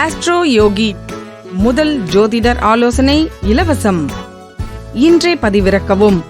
Astro யோகி முதல் ஜோதிடர் ஆலோசனை இலவசம். இன்றே பதிவிறக்கவும்.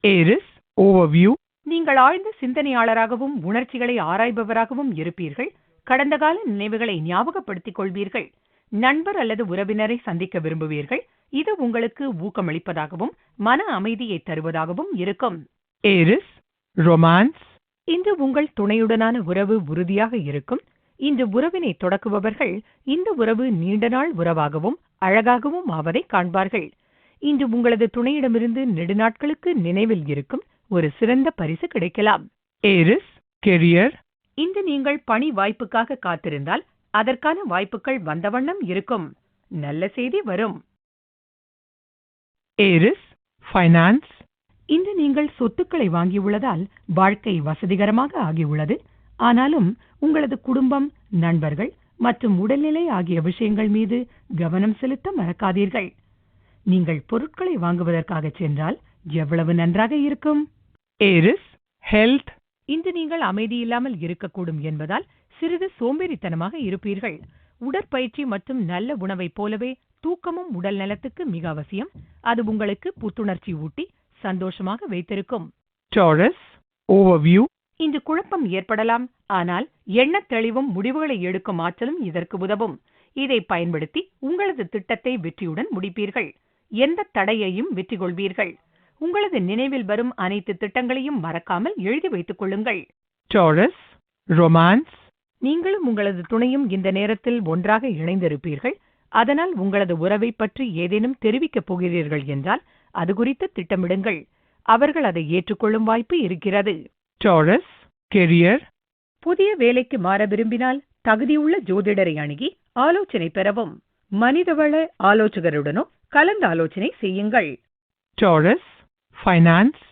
ஏரிஸ் ஓவர்வியூ நீங்கள் ஆழ்ந்த சிந்தனையாளராகவும் உணர்ச்சிகளை ஆராய்பவராகவும் இருப்பீர்கள். கடந்த கால நினைவுகளை ஞாபகப்படுத்திக் கொள்வீர்கள். நண்பர் அல்லது உறவினரை சந்திக்க விரும்புவீர்கள். இது உங்களுக்கு ஊக்கமளிப்பதாகவும் மன அமைதியை தருவதாகவும் இருக்கும். ஏரிஸ் ரொமான்ஸ் இன்று உங்கள் துணையுடனான உறவு உறுதியாக இருக்கும். இன்று உறவினை தொடக்குபவர்கள் இந்த உறவு நீண்ட நாள் உறவாகவும் அழகாகவும் ஆவதை காண்பார்கள். இன்று உங்களது துணையிடமிருந்து நெடுநாட்களுக்கு நினைவில் இருக்கும் ஒரு சிறந்த பரிசு கிடைக்கலாம். ஏரிஸ் கெரியர் இன்று நீங்கள் பணி வாய்ப்புக்காக காத்திருந்தால் அதற்கான வாய்ப்புகள் வந்த வண்ணம் இருக்கும். நல்ல செய்தி வரும். ஏரிஸ் ஃபைனான்ஸ் இன்று நீங்கள் சொத்துக்களை வாங்கியுள்ளதால் வாழ்க்கை வசதிகரமாக ஆகியுள்ளது. ஆனாலும் உங்களது குடும்பம் நண்பர்கள் மற்றும் உடல்நிலை ஆகிய விஷயங்கள் மீது கவனம் செலுத்த மறக்காதீர்கள். நீங்கள் பொருட்களை வாங்குவதற்காக சென்றால் எவ்வளவு நன்றாக இருக்கும்? Aries health. இன்று நீங்கள் அமைதியில்லாமல் இருக்கக்கூடும் என்பதால் சிறிது சோம்பேறித்தனமாக இருப்பீர்கள். உடற்பயிற்சி மற்றும் நல்ல உணவைப் போலவே தூக்கமும் உடல் நலத்துக்கு மிக அவசியம். அது உங்களுக்கு புத்துணர்ச்சி ஊட்டி சந்தோஷமாக வைத்திருக்கும். டாரஸ் ஓவர்வியூ இன்று குழப்பம் ஏற்படலாம். ஆனால் எண்ணத் தெளிவும் முடிவுகளை எடுக்கும் ஆற்றலும் இதற்கு உதவும். இதை பயன்படுத்தி உங்களது திட்டத்தை வெற்றியுடன் முடிப்பீர்கள். எந்த தடையையும் வெற்றி கொள்வீர்கள் உங்களது நினைவில் வரும் அனைத்து திட்டங்களையும் மறக்காமல் எழுதி வைத்துக் கொள்ளுங்கள். டாரஸ் ரொமான்ஸ் நீங்களும் உங்களது துணையும் இந்த நேரத்தில் ஒன்றாக இணைந்திருப்பீர்கள். அதனால் உங்களது உறவை பற்றி ஏதேனும் தெரிவிக்கப் போகிறீர்கள் என்றால் அது குறித்து திட்டமிடுங்கள். அவர்கள் அதை ஏற்றுக்கொள்ளும் வாய்ப்பு இருக்கிறது. டாரஸ் கெரியர் புதிய வேலைக்கு மாற விரும்பினால் தகுதியுள்ள ஜோதிடரை அணுகி ஆலோசனை பெறவும். மனிதவள ஆலோசகருடனோ கலந்து ஆலோசனை செய்யுங்கள். டாரஸ் ஃபைனான்ஸ்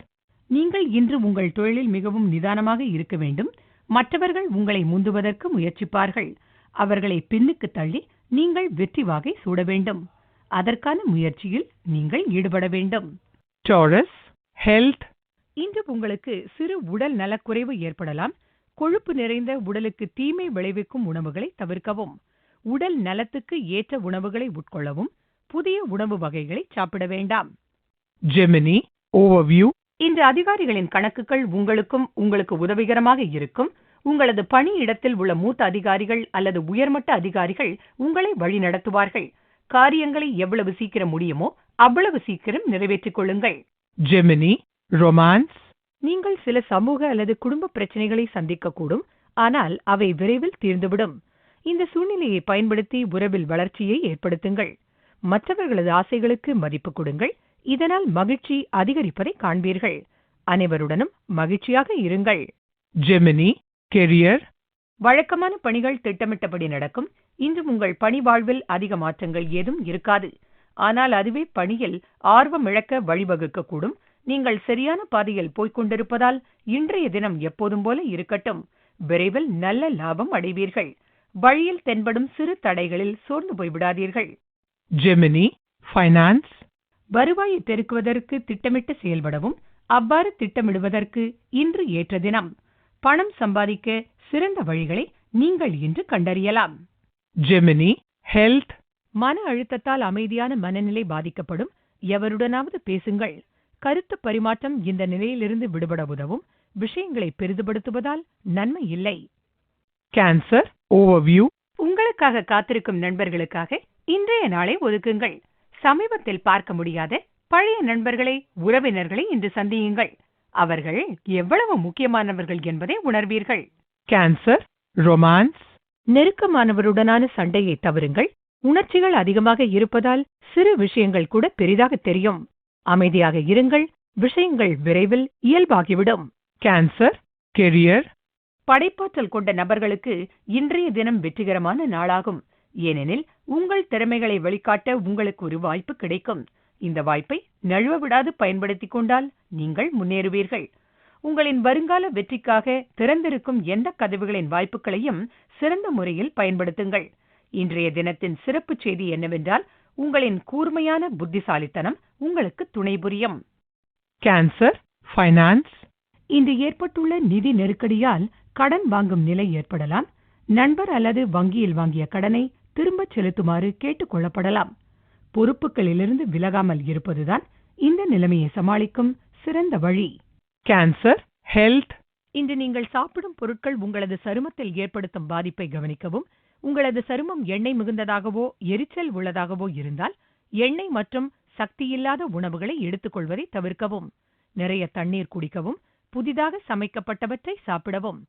நீங்கள் இன்று உங்கள் தொழிலில் மிகவும் நிதானமாக இருக்க வேண்டும். மற்றவர்கள் உங்களை முந்துவதற்கு முயற்சிப்பார்கள். அவர்களை பின்னுக்கு தள்ளி நீங்கள் வெற்றி வாகை சூட வேண்டும். அதற்கான முயற்சியில் நீங்கள் ஈடுபட வேண்டும். டாரஸ் ஹெல்த் இன்று உங்களுக்கு சிறு உடல் நலக்குறைவு ஏற்படலாம். கொழுப்பு நிறைந்த உடலுக்கு தீமை விளைவிக்கும் உணவுகளை தவிர்க்கவும். உடல் நலத்துக்கு ஏற்ற உணவுகளை உட்கொள்ளவும். புதிய உணவு வகைகளை சாப்பிட வேண்டாம். ஜெமினி ஓவர்வியூ இன்று அதிகாரிகளின் கணக்குகள் உங்களுக்கும் உங்களுக்கு உதவிகரமாக இருக்கும். உங்களது பணியிடத்தில் உள்ள மூத்த அதிகாரிகள் அல்லது உயர்மட்ட அதிகாரிகள் உங்களை வழிநடத்துவார்கள் காரியங்களை எவ்வளவு சீக்கிரம் முடியுமோ அவ்வளவு சீக்கிரம் நிறைவேற்றிக் கொள்ளுங்கள். Gemini romance? நீங்கள் சில சமூக அல்லது குடும்ப பிரச்சனைகளை சந்திக்கக்கூடும் ஆனால் அவை விரைவில் தீர்ந்துவிடும். இந்த சூழ்நிலையை பயன்படுத்தி உறவில் வளர்ச்சியை ஏற்படுத்துங்கள். மற்றவர்களது ஆசைகளுக்கு மதிப்பு கொடுங்கள் இதனால் மகிழ்ச்சி அதிகரிப்பதை காண்பீர்கள். அனைவருடனும் மகிழ்ச்சியாக இருங்கள். Gemini career? வழக்கமான பணிகள் திட்டமிட்டபடி நடக்கும். இன்று உங்கள் பணி வாழ்வில் அதிக மாற்றங்கள் ஏதும் இருக்காது. ஆனால் அதுவே பணியில் ஆர்வம் இழக்க வழிவகுக்கக்கூடும். நீங்கள் சரியான பாதையில் போய்க் கொண்டிருப்பதால் இன்றைய தினம் எப்போதும் போல இருக்கட்டும். விரைவில் நல்ல லாபம் அடைவீர்கள். வழியில் தென்படும் சிறு தடைகளில் சோர்ந்து போய்விடாதீர்கள் ஜெமினி ஃபைனான்ஸ் வருவாயை பெருக்குவதற்கு திட்டமிட்டு செயல்படவும் அவ்வாறு திட்டமிடுவதற்கு இன்று ஏற்ற தினம். பணம் சம்பாதிக்க சிறந்த வழிகளை நீங்கள் இன்று கண்டறியலாம். ஜெமினி ஹெல்த் மன அழுத்தத்தால் அமைதியான மனநிலை பாதிக்கப்படும். எவருடனாவது பேசுங்கள். கருத்து பரிமாற்றம் இந்த நிலையிலிருந்து விடுபட உதவும். விஷயங்களை பெரிதுபடுத்துவதால் நன்மை இல்லை. கேன்சர் ஓவர்வியூ உங்களுக்காக காத்திருக்கும் நண்பர்களுக்காக இன்றைய நாளை ஒதுக்குங்கள். சமீபத்தில் பார்க்க முடியாத பழைய நண்பர்களை உறவினர்களை இன்று சந்தியுங்கள். அவர்கள் எவ்வளவு முக்கியமானவர்கள் என்பதை உணர்வீர்கள். கேன்சர் ரொமான்ஸ் நெருக்கமானவருடனான சண்டையை தவறுங்கள். உணர்ச்சிகள் அதிகமாக இருப்பதால் சிறு விஷயங்கள் கூட பெரிதாக தெரியும். அமைதியாக இருங்கள். விஷயங்கள் விரைவில் இயல்பாகிவிடும். கேன்சர் கெரியர் படைப்பாற்றல் கொண்ட நபர்களுக்கு இன்றைய தினம் வெற்றிகரமான நாளாகும். ஏனெனில் உங்கள் திறமைகளை வெளிக்காட்ட உங்களுக்கு ஒரு வாய்ப்பு கிடைக்கும். இந்த வாய்ப்பை நழுவ விடாது பயன்படுத்திக் கொண்டால் நீங்கள் முன்னேறுவீர்கள். உங்களின் வருங்கால வெற்றிக்காக திறந்திருக்கும் எந்த கதவுகளின் வாய்ப்புகளையும் சிறந்த முறையில் பயன்படுத்துங்கள். இன்றைய தினத்தின் சிறப்புச் செய்தி என்னவென்றால் உங்களின் கூர்மையான புத்திசாலித்தனம் உங்களுக்கு துணை புரியும். கேன்சர் ஃபைனான்ஸ் இன்று ஏற்பட்டுள்ள நிதி நெருக்கடியால் கடன் வாங்கும் நிலை ஏற்படலாம். நண்பர் அல்லது வங்கியில் வாங்கிய கடனை திரும்பச் செலுத்துமாறு கேட்டுக் கொள்ளப்படலாம் பொறுப்புகளிலிருந்து விலகாமல் இருப்பதுதான் இந்த நிலைமையை சமாளிக்கும் சிறந்த வழி. கேன்சர் ஹெல்த் இன்று நீங்கள் சாப்பிடும் பொருட்கள் உங்களது சருமத்தில் ஏற்படுத்தும் பாதிப்பை கவனிக்கவும் உங்களது சருமம் எண்ணெய் மிகுந்ததாகவோ எரிச்சல் உள்ளதாகவோ இருந்தால் எண்ணெய் மற்றும் சக்தியில்லாத உணவுகளை எடுத்துக்கொள்வதை தவிர்க்கவும். நிறைய தண்ணீர் குடிக்கவும் புதிதாக சமைக்கப்பட்டவற்றை சாப்பிடவும்.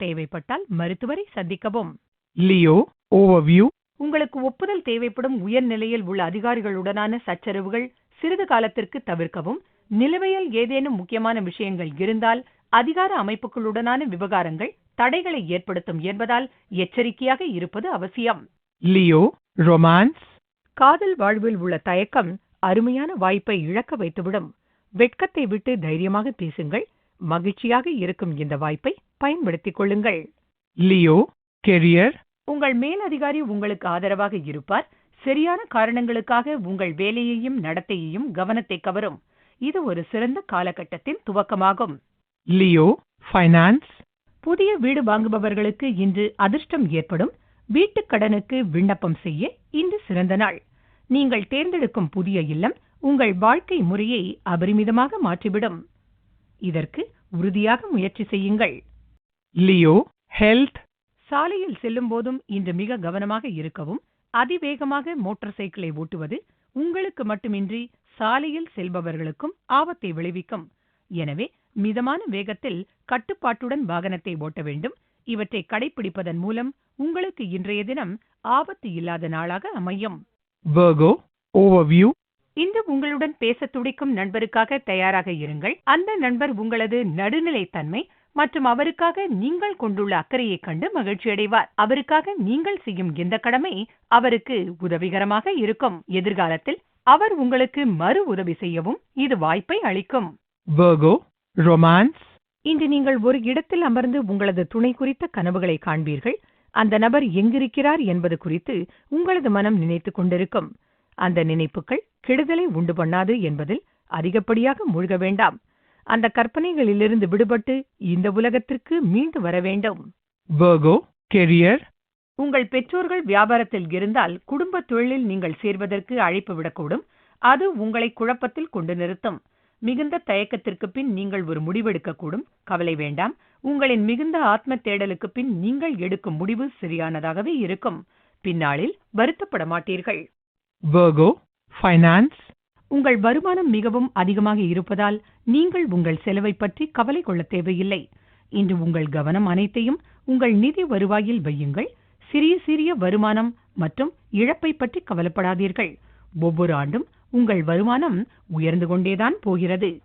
தேவைப்பட்டால் மருத்துவரை சந்திக்கவும். Leo, overview, உங்களுக்கு ஒப்புதல் தேவைப்படும் உயர்நிலையில் உள்ள அதிகாரிகளுடனான சச்சரவுகள் சிறிது காலத்திற்கு தவிர்க்கவும். நிலுவையில் ஏதேனும் முக்கியமான விஷயங்கள் இருந்தால் அதிகார அமைப்புகளுடனான விவகாரங்கள் தடைகளை ஏற்படுத்தும் என்பதால் எச்சரிக்கையாக இருப்பது அவசியம். Leo, romance, காதல் வாழ்வில் உள்ள தயக்கம் அருமையான வாய்ப்பை இழக்க வைத்துவிடும். வெட்கத்தை விட்டு தைரியமாக பேசுங்கள். மகிழ்ச்சியாக இருக்கும் இந்த வாய்ப்பை பயன்படுத்திக் கொள்ளுங்கள். Leo, career, உங்கள் மேலதிகாரி உங்களுக்கு ஆதரவாக இருப்பார். சரியான காரணங்களுக்காக உங்கள் வேலையையும் நடத்தையையும் கவனத்தை கவரும். இது ஒரு சிறந்த காலகட்டத்தின் துவக்கமாகும். Leo, finance, புதிய வீடு வாங்குபவர்களுக்கு இன்று அதிர்ஷ்டம் ஏற்படும். வீட்டுக் கடனுக்கு விண்ணப்பம் செய்ய இன்று சிறந்த நாள். நீங்கள் தேர்ந்தெடுக்கும் புதிய இல்லம் உங்கள் வாழ்க்கை முறையை அபரிமிதமாக மாற்றிவிடும். இதற்கு உறுதியாக முயற்சி செய்யுங்கள். Leo, health, சாலையில் செல்லும் போதும் இன்று மிக கவனமாக இருக்கவும் அதிவேகமாக மோட்டார் சைக்கிளை ஓட்டுவது உங்களுக்கு மட்டுமின்றி சாலையில் செல்பவர்களுக்கும் ஆபத்தை விளைவிக்கும். எனவே மிதமான வேகத்தில் கட்டுப்பாட்டுடன் வாகனத்தை ஓட்ட வேண்டும். இவற்றை கடைபிடிப்பதன் மூலம் உங்களுக்கு இன்றைய தினம் ஆபத்து இல்லாத நாளாக அமையும். இன்று உங்களுடன் பேசத் துடிக்கும் நண்பருக்காக தயாராக இருங்கள். அந்த நண்பர் உங்களது நடுநிலைத்தன்மை மற்றும் அவருக்காக நீங்கள் கொண்டுள்ள அக்கறையைக் கண்டு மகிழ்ச்சியடைவார் அவருக்காக நீங்கள் செய்யும் இந்த கடமை அவருக்கு உதவிகரமாக இருக்கும். எதிர்காலத்தில் அவர் உங்களுக்கு மறு உதவி செய்யவும் இது வாய்ப்பை அளிக்கும். Virgo, romance, இன்று நீங்கள் ஒரு இடத்தில் அமர்ந்து உங்களது துணை குறித்த கனவுகளை காண்பீர்கள். அந்த நபர் எங்கிருக்கிறார் என்பது குறித்து உங்களது மனம் நினைத்துக் கொண்டிருக்கும். அந்த நினைப்புகள் கெடுதலை உண்டு பண்ணாது என்பதில் அதிகப்படியாக மூழ்க வேண்டாம். அந்த கற்பனைகளிலிருந்து விடுபட்டு இந்த உலகத்திற்கு மீண்டு வர வேண்டும். Career, உங்கள் பெற்றோர்கள் வியாபாரத்தில் இருந்தால் குடும்ப தொழிலில் நீங்கள் சேர்வதற்கு அழைப்பு விடக்கூடும். அது உங்களை குழப்பத்தில் கொண்டு நிறுத்தும். மிகுந்த தயக்கத்திற்கு பின் நீங்கள் ஒரு முடிவெடுக்கக்கூடும். கவலை வேண்டாம். உங்களின் மிகுந்த ஆத்ம தேடலுக்கு பின் நீங்கள் எடுக்கும் முடிவு சரியானதாகவே இருக்கும். பின்னாளில் வருத்தப்பட மாட்டீர்கள். Virgo, finance, உங்கள் வருமானம் மிகவும் அதிகமாக இருப்பதால் நீங்கள் உங்கள் செலவை பற்றி கவலை கொள்ள தேவையில்லை. இன்று உங்கள் கவனம் அனைத்தையும் உங்கள் நிதி வருவாயில் வையுங்கள். சிறிய சிறிய வருமானம் மற்றும் இழப்பை பற்றி கவலைப்படாதீர்கள். ஒவ்வொரு ஆண்டும் உங்கள் வருமானம் உயர்ந்து கொண்டேதான் போகிறது.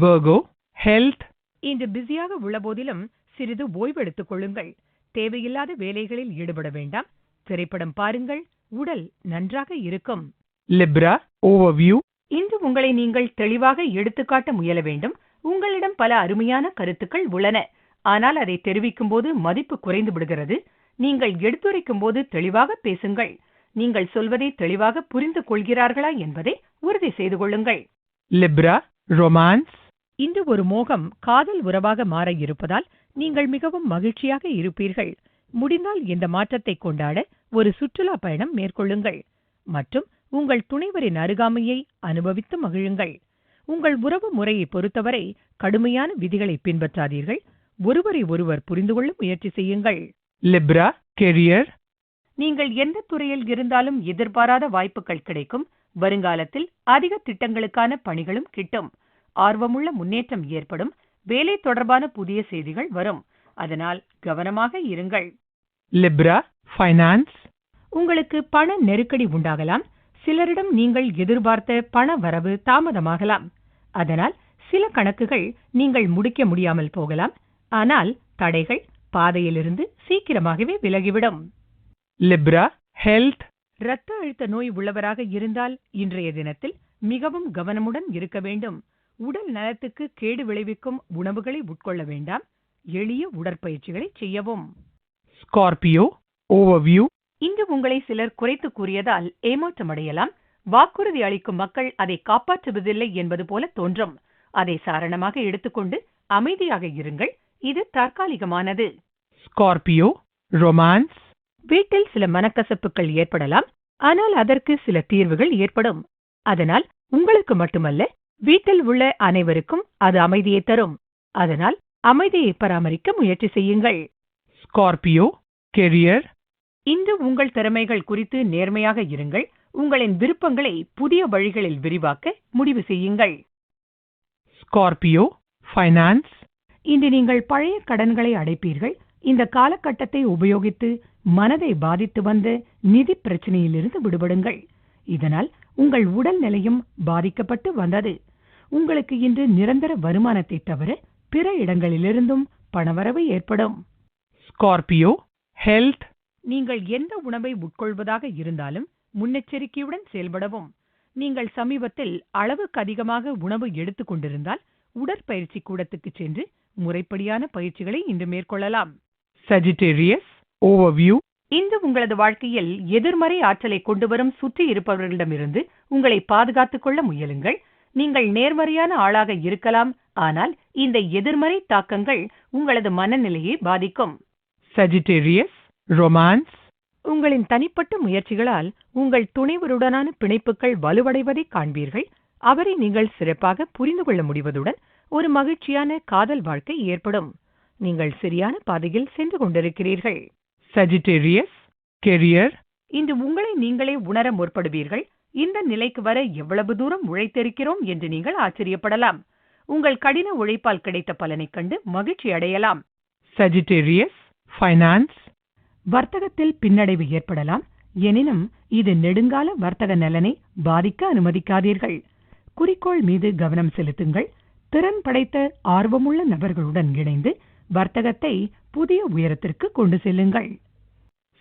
Virgo, health, இன்று பிஸியாக உள்ள போதிலும் சிறிது ஓய்வெடுத்துக் கொள்ளுங்கள். தேவையில்லாத வேலைகளில் ஈடுபட வேண்டாம். திரைப்படம் பாருங்கள். உடல் நன்றாக இருக்கும். Libra, overview, இன்று உங்களை நீங்கள் தெளிவாக எடுத்துக்காட்ட முயல வேண்டும். உங்களிடம் பல அருமையான கருத்துக்கள் உள்ளன. ஆனால் அதை தெரிவிக்கும் போது மதிப்பு குறைந்து விடுகிறது. நீங்கள் எடுத்துரைக்கும் போது தெளிவாக பேசுங்கள். நீங்கள் சொல்வதை தெளிவாக புரிந்து கொள்கிறார்களா என்பதை உறுதி செய்து கொள்ளுங்கள். Libra, romance, இன்று ஒரு மோகம் காதல் உறவாக மாற இருப்பதால் நீங்கள் மிகவும் மகிழ்ச்சியாக இருப்பீர்கள். முடிந்தால் இந்த மாற்றத்தை கொண்டாட ஒரு சுற்றுலா பயணம் மேற்கொள்ளுங்கள். மற்றும் உங்கள் துணைவரின் அருகாமையை அனுபவித்து மகிழுங்கள். உங்கள் உறவு முறையை பொறுத்தவரை கடுமையான விதிகளை பின்பற்றாதீர்கள். ஒருவரை ஒருவர் புரிந்து கொள்ள முயற்சி செய்யுங்கள். Libra, career, நீங்கள் எந்த துறையில் இருந்தாலும் எதிர்பாராத வாய்ப்புகள் கிடைக்கும். வருங்காலத்தில் அதிக திட்டங்களுக்கான பணிகளும் கிட்டும். ஆர்வமுள்ள முன்னேற்றம் ஏற்படும். வேலை தொடர்பான புதிய செய்திகள் வரும். அதனால் கவனமாக இருங்கள். Libra, finance, உங்களுக்கு பண நெருக்கடி உண்டாகலாம். சிலரிடம் நீங்கள் எதிர்பார்த்த பண வரவு தாமதமாகலாம். அதனால் சில கணக்குகள் நீங்கள் முடிக்க முடியாமல் போகலாம். ஆனால் தடைகள் பாதையிலிருந்து சீக்கிரமாகவே விலகிவிடும். Libra, health, இரத்த அழுத்த நோய் உள்ளவராக இருந்தால் இன்றைய தினத்தில் மிகவும் கவனமுடன் இருக்க வேண்டும். உடல் நலத்துக்கு கேடு விளைவிக்கும் உணவுகளை உட்கொள்ள வேண்டாம். எளிய உடற்பயிற்சிகளை செய்யவும். Scorpio, overview, இன்று உங்களை சிலர் குறைத்து கூறியதால் ஏமாற்றமடையலாம் வாக்குறுதி அளிக்கும் மக்கள் அதை காப்பாற்றுவதில்லை என்பது போல தோன்றும். அதை சாரணமாக எடுத்துக்கொண்டு அமைதியாக இருங்கள். இது தற்காலிகமானது. Scorpio, romance, வீட்டில் சில மனக்கசப்புகள் ஏற்படலாம். ஆனால் அதற்கு சில தீர்வுகள் ஏற்படும். அதனால் உங்களுக்கு மட்டுமல்ல வீட்டில் உள்ள அனைவருக்கும் அது அமைதியை தரும். அதனால் அமைதியை பராமரிக்க முயற்சி செய்யுங்கள். Scorpio, career, இன்று உங்கள் திறமைகள் குறித்து நேர்மையாக இருங்கள். உங்களின் விருப்பங்களை புதிய வழிகளில் விரிவாக்க முடிவு செய்யுங்கள். Scorpio, finance, இன்று நீங்கள் பழைய கடன்களை அடைப்பீர்கள். இந்த காலகட்டத்தை உபயோகித்து மனதை பாதித்து வந்த நிதி பிரச்சனையிலிருந்து விடுபடுங்கள். இதனால் உங்கள் உடல் நிலையும் பாதிக்கப்பட்டு வந்தது. உங்களுக்கு இன்று நிரந்தர வருமானத்தை தவிர பிற இடங்களிலிருந்தும் பணவரவு ஏற்படும். Scorpio, health, நீங்கள் எந்த உணவை உட்கொள்வதாக இருந்தாலும் முன்னெச்சரிக்கையுடன் செயல்படவும். நீங்கள் சமீபத்தில் அளவுக்கு அதிகமாக உணவு எடுத்துக் கொண்டிருந்தால் உடற்பயிற்சி கூடத்துக்கு சென்று முறைப்படியான பயிற்சிகளை இன்று மேற்கொள்ளலாம். Sagittarius, overview, இன்று உங்களது வாழ்க்கையில் எதிர்மறை ஆற்றலை கொண்டுவரும் சுற்றி இருப்பவர்களிடமிருந்து உங்களை பாதுகாத்துக் கொள்ள முயலுங்கள். நீங்கள் நேர்மறையான ஆளாக இருக்கலாம் ஆனால் இந்த எதிர்மறை தாக்கங்கள் உங்களது மனநிலையை பாதிக்கும். Sagittarius, romance, உங்களின் தனிப்பட்ட முயற்சிகளால் உங்கள் துணைவருடனான பிணைப்புகள் வலுவடைவதை காண்பீர்கள். அவரை நீங்கள் சிறப்பாக புரிந்து கொள்ள முடிவதுடன் ஒரு மகிழ்ச்சியான காதல் வாழ்க்கை ஏற்படும். நீங்கள் சரியான பாதையில் சென்று கொண்டிருக்கிறீர்கள். Sagittarius, career, இன்று உங்களை நீங்களே உணர முற்படுவீர்கள். இந்த நிலைக்கு வர எவ்வளவு தூரம் உழைத்திருக்கிறோம் என்று நீங்கள் ஆச்சரியப்படலாம். உங்கள் கடின உழைப்பால் கிடைத்த பலனைக் கண்டு மகிழ்ச்சி அடையலாம். Sagittarius, finance, வர்த்தகத்தில் பின்னடைவு ஏற்படலாம். எனினும் இது நெடுங்கால வர்த்தக நலனை பாதிக்க அனுமதிக்காதீர்கள். குறிக்கோள் மீது கவனம் செலுத்துங்கள். திறன் படைத்த ஆர்வமுள்ள நபர்களுடன் இணைந்து வர்த்தகத்தை புதிய உயரத்திற்கு கொண்டு செல்லுங்கள்.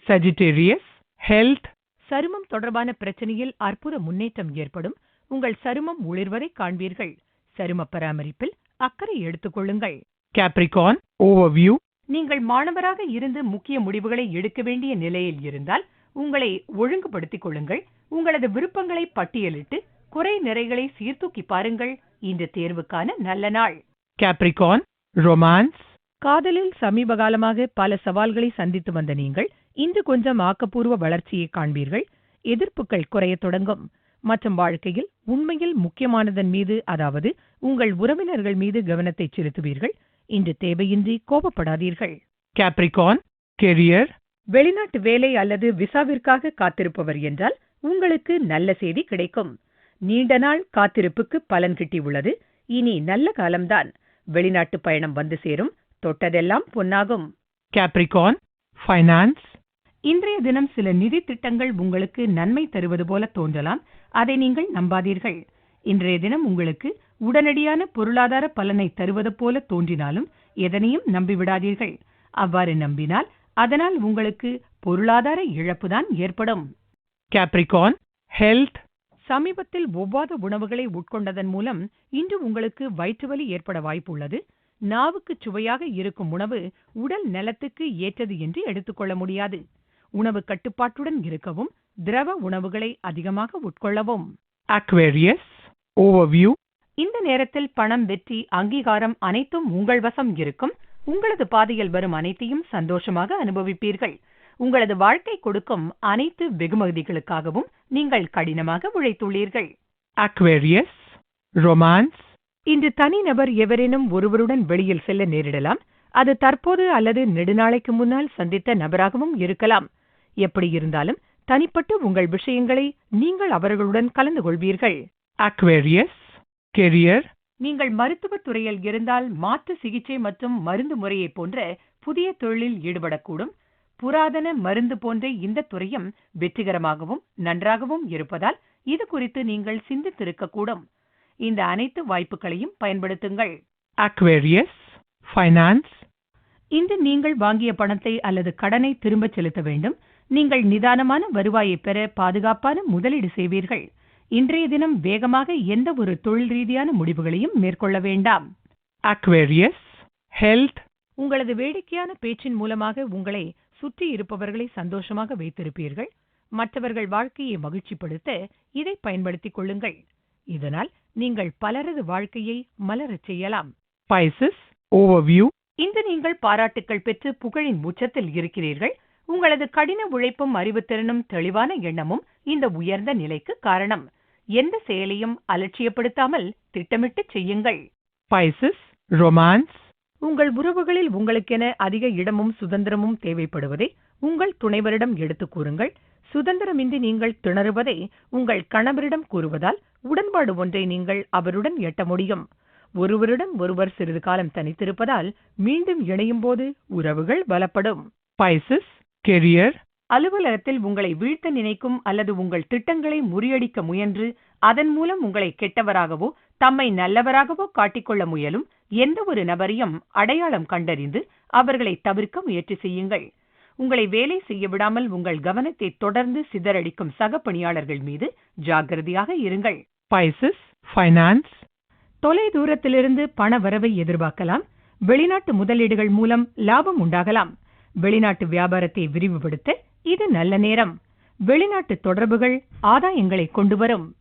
Sagittarius, health, சருமம் தொடர்பான பிரச்சனையில் அற்புத முன்னேற்றம் ஏற்படும். உங்கள் சருமம் ஒளிர்வதை காண்பீர்கள். சரும பராமரிப்பில் அக்கறை எடுத்துக் கொள்ளுங்கள். Capricorn, overview, நீங்கள் மாணவராக இருந்து முக்கிய முடிவுகளை எடுக்க வேண்டிய நிலையில் இருந்தால் உங்களை ஒழுங்குபடுத்திக் கொள்ளுங்கள். உங்களது விருப்பங்களை பட்டியலிட்டு குறை நிறைகளை சீர்தூக்கி பாருங்கள். இன்று தேர்வுக்கான நல்ல நாள். Capricorn, romance, காதலில் சமீப காலமாக பல சவால்களை சந்தித்து வந்த நீங்கள் இன்று கொஞ்சம் ஆக்கப்பூர்வ வளர்ச்சியை காண்பீர்கள். எதிர்ப்புகள் குறையத் தொடங்கும். மற்றும் வாழ்க்கையில் உண்மையில் முக்கியமானதன் மீது அதாவது உங்கள் உறவினர்கள் மீது கவனத்தை செலுத்துவீர்கள். இன்று தேவையின்றி கோபப்படாதீர்கள். Capricorn, career, வெளிநாட்டு வேலை அல்லது விசாவிற்காக காத்திருப்பவர் என்றால் உங்களுக்கு நல்ல செய்தி கிடைக்கும். நீண்ட நாள் காத்திருப்புக்கு பலன் கிட்டியுள்ளது. இனி நல்ல காலம்தான். வெளிநாட்டு பயணம் வந்து சேரும். தொட்டதெல்லாம் பொன்னாகும். Capricorn, finance, இன்றைய தினம் சில நிதி திட்டங்கள் உங்களுக்கு நன்மை தருவது போல தோன்றலாம். அதை நீங்கள் நம்பாதீர்கள். இன்றைய தினம் உங்களுக்கு உடனடியான பொருளாதார பலனை தருவது போல தோன்றினாலும் எதனையும் நம்பிவிடாதீர்கள். அவ்வாறு நம்பினால் அதனால் உங்களுக்கு பொருளாதார இழப்புதான் ஏற்படும். Capricorn, health, சமீபத்தில் ஒவ்வாத உணவுகளை உட்கொண்டதன் மூலம் இன்று உங்களுக்கு வயிற்றுவலி ஏற்பட வாய்ப்புள்ளது. நாவுக்கு சுவையாக இருக்கும் உணவு உடல் நலத்துக்கு ஏற்றது என்று எடுத்துக்கொள்ள முடியாது. உணவு கட்டுப்பாட்டுடன் இருக்கவும் திரவ உணவுகளை அதிகமாக உட்கொள்ளவும். இந்த நேரத்தில் பணம் வெற்றி அங்கீகாரம் அனைத்தும் உங்கள் வசம் இருக்கும். உங்களது பாதையில் வரும் அனைத்தையும் சந்தோஷமாக அனுபவிப்பீர்கள். உங்களது வாழ்க்கை கொடுக்கும் அனைத்து வெகுமதிகளுக்காகவும் நீங்கள் கடினமாக உழைத்துள்ளீர்கள். Aquarius, romance, இன்று தனிநபர் எவரேனும் ஒருவருடன் வெளியில் செல்ல நேரிடலாம். அது தற்போது அல்லது நெடுநாளைக்கு முன்னால் சந்தித்த நபராகவும் இருக்கலாம். எப்படி இருந்தாலும் தனிப்பட்டு உங்கள் விஷயங்களை நீங்கள் அவர்களுடன் கலந்து கொள்வீர்கள். Aquarius, career, நீங்கள் மருத்துவத் துறையில் இருந்தால் மாற்று சிகிச்சை மற்றும் மருந்து முறையைப் போன்ற புதிய தொழிலில் ஈடுபடக்கூடும். புராதன மருந்து போன்ற இந்த துறையும் வெற்றிகரமாகவும் நன்றாகவும் இருப்பதால் இது குறித்து நீங்கள் சிந்தித்திருக்கக்கூடும். இந்த அனைத்து வாய்ப்புகளையும் பயன்படுத்துங்கள். Aquarius, finance, இன்று நீங்கள் வாங்கிய பணத்தை அல்லது கடனை திரும்பச் செலுத்த வேண்டும். நீங்கள் நிதானமான வருவாயை பெற பாதுகாப்பான முதலீடு செய்வீர்கள். இன்றைய தினம் வேகமாக எந்த ஒரு தொழில் ரீதியான முடிவுகளையும் மேற்கொள்ள வேண்டாம். Aquarius, health, உங்களது வேடிக்கையான பேச்சின் மூலமாக உங்களை சுற்றி இருப்பவர்களை சந்தோஷமாக வைத்திருப்பீர்கள். மற்றவர்கள் வாழ்க்கையை மகிழ்ச்சிப்படுத்த இதை பயன்படுத்திக் கொள்ளுங்கள். இதனால் நீங்கள் பலரது வாழ்க்கையை மலரச் செய்யலாம். Pisces, overview, இன்று நீங்கள் பாராட்டுக்கள் பெற்று புகழின் உச்சத்தில் இருக்கிறீர்கள். உங்களது கடின உழைப்பும் அறிவுத்திறனும் தெளிவான எண்ணமும் இந்த உயர்ந்த நிலைக்கு காரணம். எந்த செயலையும் அலட்சியப்படுத்தாமல் திட்டமிட்டு செய்யுங்கள். Pisces, romance, உங்கள் உறவுகளில் உங்களுக்கென அதிக இடமும் சுதந்திரமும் தேவைப்படுவதை உங்கள் துணைவரிடம் எடுத்துக் கூறுங்கள். சுதந்திரமின்றி நீங்கள் திணறுவதை உங்கள் கணவரிடம் கூறுவதால் உடன்பாடு ஒன்றை நீங்கள் அவருடன் எட்ட முடியும். ஒருவருடன் ஒருவர் சிறிது காலம் தனித்திருப்பதால் மீண்டும் இணையும் போது உறவுகள் பலப்படும் Pisces, career, அலுவலகத்தில் உங்களை வீழ்த்த நினைக்கும் அல்லது உங்கள் திட்டங்களை முறியடிக்க முயன்று அதன் மூலம் உங்களை கெட்டவராகவோ தம்மை நல்லவராகவோ காட்டிக்கொள்ள முயலும் எந்த ஒரு நபரையும் அடையாளம் கண்டறிந்து அவர்களை தவிர்க்க முயற்சி செய்யுங்கள். உங்களை வேலை செய்ய விடாமல் உங்கள் கவனத்தை தொடர்ந்து சிதறடிக்கும் சக பணியாளர்கள் மீது ஜாக்கிரதையாக இருங்கள். Pisces, finance, தொலை தூரத்திலிருந்து பண வரவை எதிர்பார்க்கலாம். வெளிநாட்டு முதலீடுகள் மூலம் லாபம் உண்டாகலாம். வெளிநாட்டு வியாபாரத்தை விரிவுபடுத்த இது நல்ல நேரம். வெளிநாட்டு தொடர்புகள் ஆதாயங்களை கொண்டு வரும்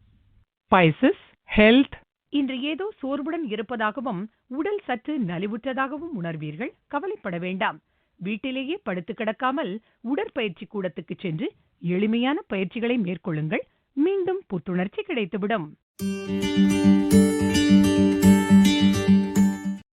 Pisces, health, இன்று ஏதோ சோர்வுடன் இருப்பதாகவும் உடல் சற்று நலிவுற்றதாகவும் உணர்வீர்கள். கவலைப்பட வேண்டாம். வீட்டிலேயே படுத்து கிடக்காமல் உடற்பயிற்சி கூடத்துக்கு சென்று எளிமையான பயிற்சிகளை மேற்கொள்ளுங்கள். மீண்டும் புத்துணர்ச்சி கிடைத்துவிடும்.